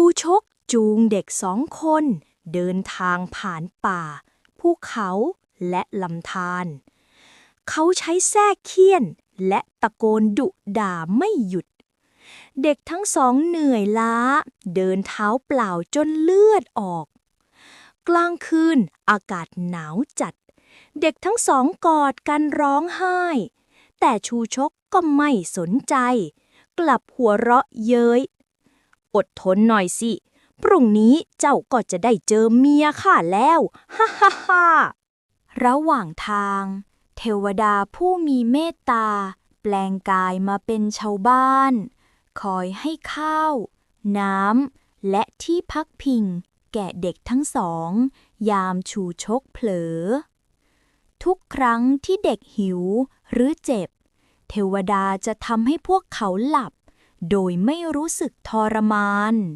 ชูชกจูงเด็กสองคน เดินทางผ่านป่า ภูเขาและลำธารเขาใช้แส้เคี่ยนและตะโกนดุด่าไม่หยุด เด็กทั้งสองเหนื่อยล้า เดินเท้าเปล่าจนเลือดออก กลางคืนอากาศหนาวจัด เด็กทั้งสองกอดกันร้องไห้ แต่ชูชกก็ไม่สนใจ กลับหัวเราะเย้ย อดทนหน่อยสิ พรุ่งนี้เจ้าก็จะได้เจอเมียข้าแล้ว ฮ่าฮ่าฮ่าระหว่างทาง เทวดาผู้มีเมตตา แปลงกายมาเป็นชาวบ้าน คอยให้ข้าว น้ำ และที่พักพิง แก่เด็กทั้งสอง ยามชูชกเผลอ ทุกครั้งที่เด็กหิวหรือเจ็บ เทวดาจะทำให้พวกเขาหลับ โดยไม่รู้สึกทรมาน